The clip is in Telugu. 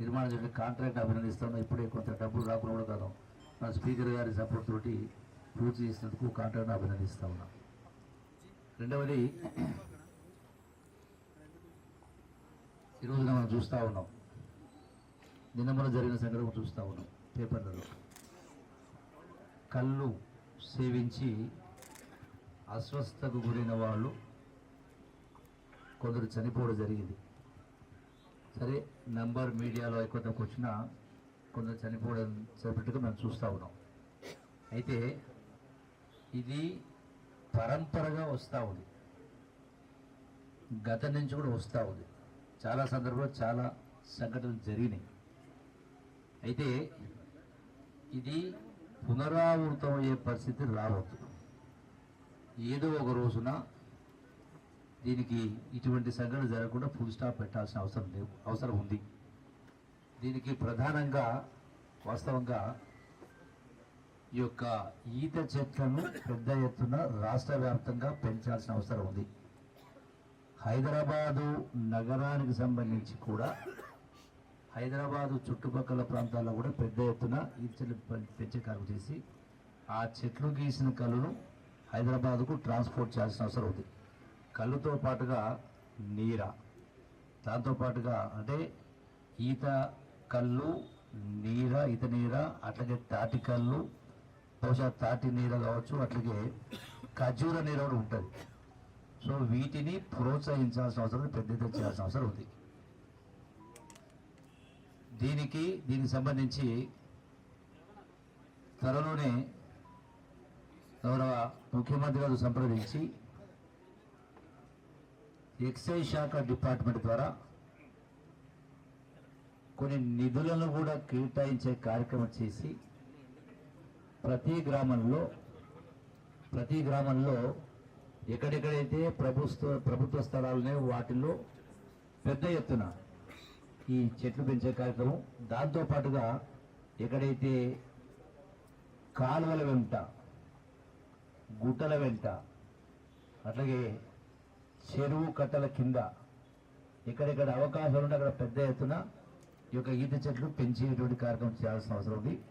నిర్మాణం చేసిన కాంట్రాక్ట్ అభినందిస్తాను. ఇప్పుడే కొంత డబ్బులు రాకుండా కాదు. మన స్పీకర్ గారి సపోర్ట్ తోటి పూర్తి చేసినందుకు కాంట్రాక్ట్ అభినందిస్తా ఉన్నాం. రెండవది ఈరోజున మనం చూస్తూ ఉన్నాం. నిన్న మనం జరిగిన సంఘటన చూస్తూ ఉన్నాం పేపర్లలో. కళ్ళు సేవించి అస్వస్థకు గురైన వాళ్ళు కొందరు చనిపోవడం జరిగింది. సరే నంబర్ మీడియాలో కొంతకు వచ్చినా కొంత చనిపోవడం చెప్పినట్టుగా మేము చూస్తూ ఉన్నాం. అయితే ఇది పరంపరగా వస్తూ ఉంది. గత నుంచి కూడా వస్తూ ఉంది. చాలా సందర్భంలో చాలా సంఘటనలు జరిగినాయి. అయితే ఇది పునరావృతం అయ్యే పరిస్థితి రావద్దు. ఏదో ఒక రోజున దీనికి ఇటువంటి సంఘటన జరగకుండా ఫుల్ స్టాప్ పెట్టాల్సిన అవసరం లేవు అవసరం ఉంది. దీనికి ప్రధానంగా వాస్తవంగా ఈ యొక్క ఈత చెట్లను పెద్ద ఎత్తున రాష్ట్ర వ్యాప్తంగా పెంచాల్సిన అవసరం ఉంది. హైదరాబాదు నగరానికి సంబంధించి కూడా హైదరాబాదు చుట్టుపక్కల ప్రాంతాల్లో కూడా పెద్ద ఎత్తున ఈత చెట్లు పెంచే కలుగు చేసి ఆ చెట్లు గీసిన కళను హైదరాబాదుకు ట్రాన్స్పోర్ట్ చేయాల్సిన అవసరం ఉంది. కళ్ళుతో పాటుగా నీర. దాంతో పాటుగా అంటే ఈత కళ్ళు నీర ఈత నీర అట్లాగే తాటి కళ్ళు బహుశా తాటి నీర కావచ్చు అట్లాగే ఖర్జూర నీర కూడా ఉంటుంది. సో వీటిని ప్రోత్సహించాల్సిన అవసరం పెద్ద చేయాల్సిన అవసరం ఉంది. దీనికి దీనికి సంబంధించి త్వరలోనే గౌరవ ముఖ్యమంత్రి గారు సంప్రదించి ఎక్సైజ్ శాఖ డిపార్ట్మెంట్ ద్వారా కొన్ని నిధులను కూడా కేటాయించే కార్యక్రమం చేసి ప్రతి గ్రామంలో ప్రతి గ్రామంలో ఎక్కడెక్కడైతే ప్రభుత్వ ప్రభుత్వ స్థలాలనే వాటిల్లో పెద్ద ఎత్తున ఈ చెట్లు పెంచే కార్యక్రమం. దాంతో పాటుగా ఎక్కడైతే కాలువల వెంట గుట్టల వెంట అట్లాగే చెరువు కట్టల కింద ఎక్కడెక్కడ అవకాశాలు ఉంటే అక్కడ పెద్ద ఎత్తున ఈ యొక్క ఈత చెట్లు పెంచేటువంటి కార్యక్రమం చేయాల్సిన అవసరం ఉంది.